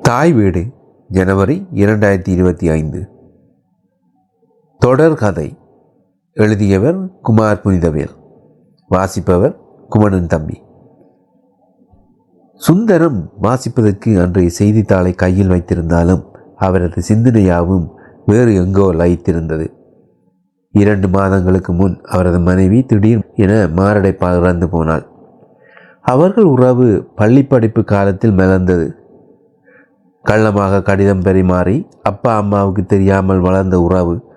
தாய் வீடு ஜனவரி இரண்டாயிரத்தி இருபத்தி ஐந்து. தொடர் கதை. எழுதியவர் குமார் புனிதவேல். வாசிப்பவர் குமணன் தம்பி. சுந்தரம் வாசிப்பதற்கு அன்றைய செய்தித்தாளை கையில் வைத்திருந்தாலும் அவரது சிந்தனையாவும் வேறு எங்கோ லயித்திருந்தது. இரண்டு மாதங்களுக்கு முன் அவரது மனைவி திடீர் என மாரடைப்பாக இறந்து போனாள். அவர்கள் உறவு பள்ளி படிப்பு காலத்தில் மலர்ந்தது. கள்ளமாக கடிதம் பரிமாறி அப்பா அம்மாவுக்கு தெரியாமல் வளர்ந்த உறவு.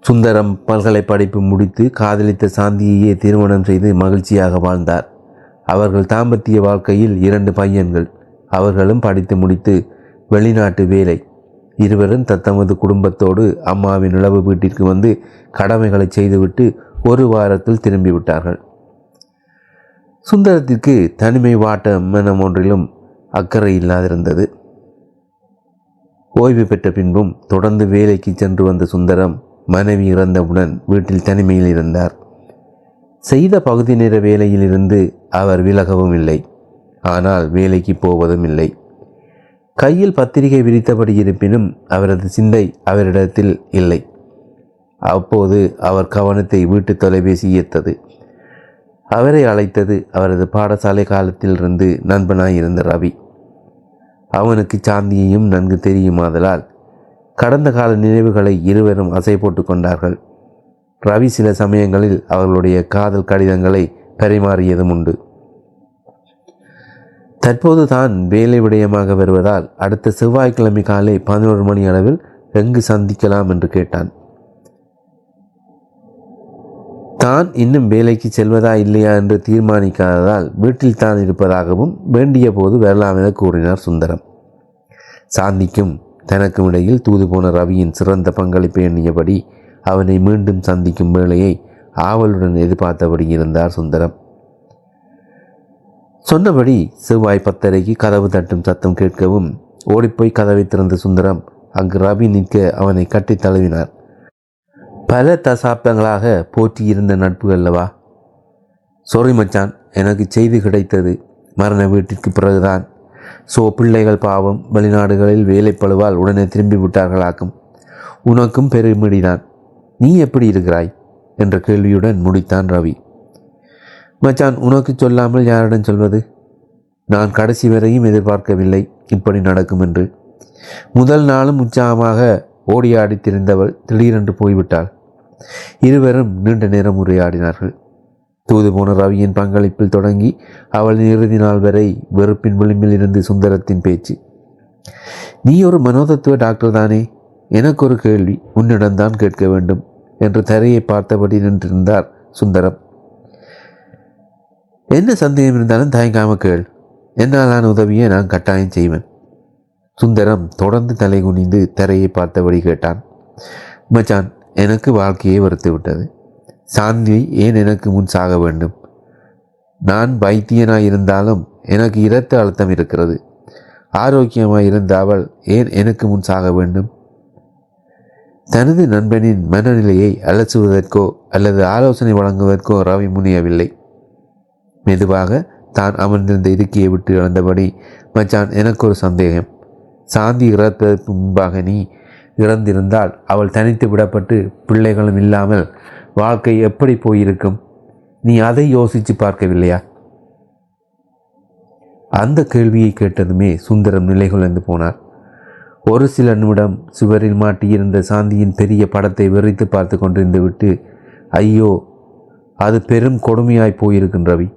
சுந்தரம் பல்கலை படிப்பு முடித்து காதலித்த சாந்தியையே திருமணம் செய்து மகிழ்ச்சியாக வாழ்ந்தார். அவர்கள் தாம்பத்திய வாழ்க்கையில் இரண்டு பையன்கள். அவர்களும் படித்து முடித்து வெளிநாட்டு வேலை. இருவரும் தத்தமது குடும்பத்தோடு அம்மாவின் உழவு வீட்டிற்கு வந்து கடமைகளை செய்துவிட்டு ஒரு வாரத்தில் திரும்பிவிட்டார்கள். சுந்தரத்திற்கு தனிமை வாட்டம் மனம் ஒன்றிலும் அக்கறை இல்லாதிருந்தது. ஓய்வு பெற்ற பின்பும் தொடர்ந்து வேலைக்கு சென்று வந்த சுந்தரம் மனைவி இறந்தவுடன் வீட்டில் தனிமையில் இருந்தார். செய்த பகுதி நேர வேலையிலிருந்து அவர் விலகவும் இல்லை. ஆனால் வேலைக்கு போவதும் இல்லை. கையில் பத்திரிகை விரித்தபடி இருப்பினும் அவரது சிந்தை அவரிடத்தில் இல்லை. அப்போது அவர் கவனத்தை வீட்டு தொலைபேசி ஈர்த்தது அவரை அழைத்தது அவரது பாடசாலை காலத்திலிருந்து நண்பனாயிருந்த ரவி. அவனுக்கு சாந்தியையும் நன்கு தெரியுமாதலால் கடந்த கால நினைவுகளை இருவரும் அசை போட்டு கொண்டார்கள். ரவி சில சமயங்களில் அவர்களுடைய காதல் கடிதங்களை பரிமாறியதும் உண்டு. தற்போது தான் வேலை விடயமாக வருவதால் அடுத்த செவ்வாய்க்கிழமை காலை பதினோரு மணி அளவில் எங்கு சந்திக்கலாம் என்று கேட்டான். தான் இன்னும் வேலைக்கு செல்வதா இல்லையா என்று தீர்மானிக்காததால் வீட்டில் தான் இருப்பதாகவும் வேண்டிய போது வரலாம் என கூறினார் சுந்தரம். சாந்திக்கும் தனக்கும் இடையில் தூது போன ரவியின் சிறந்த பங்களிப்பை எண்ணியபடி அவனை மீண்டும் சந்திக்கும் வேலையை ஆவலுடன் எதிர்பார்த்தபடி இருந்தார் சுந்தரம். சொன்னபடி செவ்வாய் பத்தரைக்கு கதவு தட்டும் சத்தம் கேட்கவும் ஓடிப்போய் கதவை திறந்த சுந்தரம் அங்கு ரவி நிற்க அவனை கட்டி தழுவினார். பல தசாப்தங்களாக போற்றியிருந்த நட்பு அல்லவா சொறி மச்சான் எனக்கு செய்தி கிடைத்தது. மரண வீட்டிற்கு பிறகுதான். சோ பிள்ளைகள் பாவம் வெளிநாடுகளில் வேலைப்பழுவால் உடனே திரும்பி விட்டார்களாக்கும். உனக்கும் பெருமிடிதான். நீ எப்படி இருக்கிறாய்? என்ற கேள்வியுடன் முடித்தான் ரவி. மச்சான் உனக்கு சொல்லாமல் யாரிடம் சொல்வது? நான் கடைசி வரையும் எதிர்பார்க்கவில்லை இப்படி நடக்கும் என்று. முதல் நாளும் உற்சாகமாக ஓடியாடி திரிந்தவள் திடீரென்று போய்விட்டாள். இருவரும் நீண்ட நேரம் உரையாடினார்கள். தூது போன ரவியின் பங்களிப்பில் தொடங்கி அவளின் இறுதி நாள் வரை வெறுப்பின் விளிம்பில் இருந்து சுந்தரத்தின் பேச்சு. நீ ஒரு மனோதத்துவ டாக்டர் தானே? எனக்கு ஒரு கேள்வி உன்னிடம்தான் கேட்க வேண்டும் என்று தரையை பார்த்தபடி நின்றிருந்தார் சுந்தரம். என்ன சந்தேகம் இருந்தாலும் தயங்காம கேள். என்னாலான உதவியை நான் கட்டாயம் செய்வேன் சுந்தரம் தொடர்ந்து தலை குனிந்து தரையை பார்த்தபடி கேட்டான். மச்சான் எனக்கு வாழ்க்கையை வெறுத்து விட்டது ஏன் எனக்கு முன் சாக வேண்டும்? நான் வைத்தியனாய் இருந்தாலும் எனக்கு இரத்த அழுத்தம் இருக்கிறது. ஆரோக்கியமாய் இருந்த அவள் ஏன் எனக்கு முன் சாக வேண்டும்? தனது நண்பனின் மனநிலையை அலசுவதற்கோ அல்லது ஆலோசனை வழங்குவதற்கோ ரவி முனியவில்லை. மெதுவாக தான் அமர்ந்திருந்த இருக்கையை விட்டு இழந்தபடி மச்சான் எனக்கு ஒரு சந்தேகம். சாந்தி இறப்பதற்கு முன்பாக நீ இறந்திருந்தால் அவள் தனித்து விடப்பட்டு பிள்ளைகளும் இல்லாமல் வாழ்க்கை எப்படி போயிருக்கும்? நீ அதை யோசித்து பார்க்கவில்லையா? அந்த கேள்வியை கேட்டதுமே சுந்தரம் நிலைகுலைந்து போனார். ஒரு சில நிமிடம் சுவரில் மாட்டியிருந்த சாந்தியின் பெரிய படத்தை வெறித்து பார்த்து கொண்டிருந்து விட்டு ஐயோ அது பெரும் கொடுமையாய் போயிருக்கின் ரவி.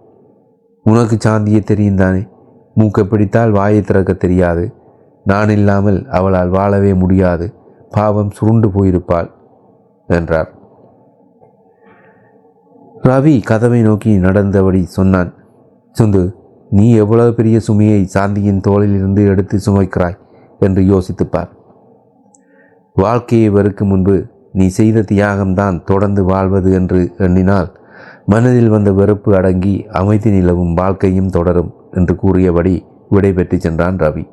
உனக்கு சாந்தியை தெரியும் தானே? மூக்கை பிடித்தால் வாயை திறக்க தெரியாது. நான் இல்லாமல் அவளால் வாழவே முடியாது. பாவம் சுருண்டு போயிருப்பாள் என்றார். ரவி கதவை நோக்கி நடந்தபடி சொன்னான் சுந்து நீ எவ்வளவு பெரிய சுமையை சாந்தியின் தோளிலிருந்து எடுத்து சுமைக்கிறாய்? என்று யோசித்துப்பார். வாழ்க்கையை வருக்கு முன்பு நீ செய்த தியாகம்தான் தொடர்ந்து வாழ்வது என்று எண்ணினால் மனதில் வந்த வெறுப்பு அடங்கி அமைதி நிலவும் வாழ்க்கையும் தொடரும் என்று கூறியபடி விடைபெற்று சென்றான் ரவி.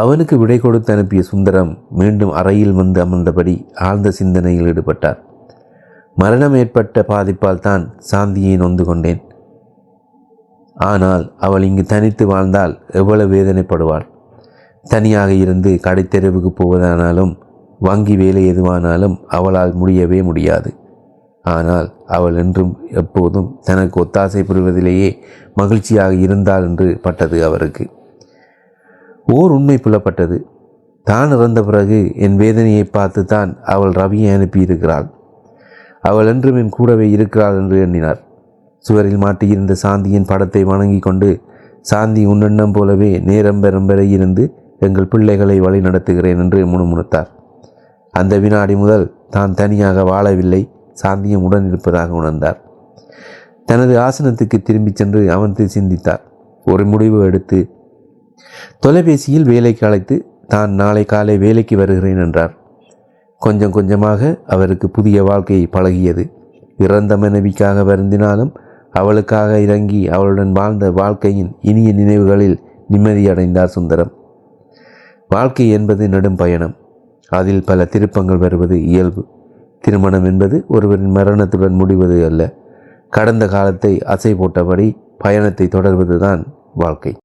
அவனுக்கு விடை கொடுத்து அனுப்பிய சுந்தரம் மீண்டும் அறையில் வந்து அமர்ந்தபடி ஆழ்ந்த சிந்தனையில் ஈடுபட்டார். மரணம் ஏற்பட்ட பாதிப்பால் தான் சாந்தியை நொந்து கொண்டேன். ஆனால் அவள் இங்கு தனித்து வாழ்ந்தால் எவ்வளவு வேதனைப்படுவாள். தனியாக இருந்து கடைத்தெருவுக்கு போவதானாலும் வங்கி வேலை எதுவானாலும் அவளால் முடியவே முடியாது. ஆனால் அவள் என்றும் எப்போதும் தனக்கு ஒத்தாசை புரிவதிலேயே மகிழ்ச்சியாக இருந்தாள் என்று பட்டது அவருக்கு. ஓர் உண்மை புலப்பட்டது. தான் இறந்த பிறகு என் வேதனையை பார்த்து தான் அவள் ரவியை அனுப்பியிருக்கிறாள். அவள் என்றும் என் கூடவே இருக்கிறாள் என்று எண்ணினார். சுவரில் மாட்டியிருந்த சாந்தியின் படத்தை வணங்கி கொண்டு சாந்தி உன்னெண்ணம் போலவே நேரம் பெறும் இருந்து எங்கள் பிள்ளைகளை வழி நடத்துகிறேன் என்று முணுமுணுத்தார். அந்த வினாடி முதல் தான் தனியாக வாழவில்லை சாந்தியும் உடன் இருப்பதாக உணர்ந்தார். தனது ஆசனத்துக்கு திரும்பிச் சென்று அமர்ந்து சிந்தித்தார். ஒரு முடிவு எடுத்து தொலைபேசியில் வேலைக்கு அழைத்து தான் நாளை காலை வேலைக்கு வருகிறேன் என்றார். கொஞ்சம் கொஞ்சமாக அவருக்கு புதிய வாழ்க்கை பழகியது. இறந்த மனைவிக்காக வருந்தினாலும் அவளுக்காக இறங்கி அவளுடன் வாழ்ந்த வாழ்க்கையின் இனிய நினைவுகளில் நிம்மதியடைந்தார் சுந்தரம். வாழ்க்கை என்பது நெடும் பயணம். அதில் பல திருப்பங்கள் வருவது இயல்பு. திருமணம் என்பது ஒருவரின் மரணத்துடன் முடிவது அல்ல. கடந்த காலத்தை அசை போட்டபடி பயணத்தை தொடர்வதுதான் வாழ்க்கை.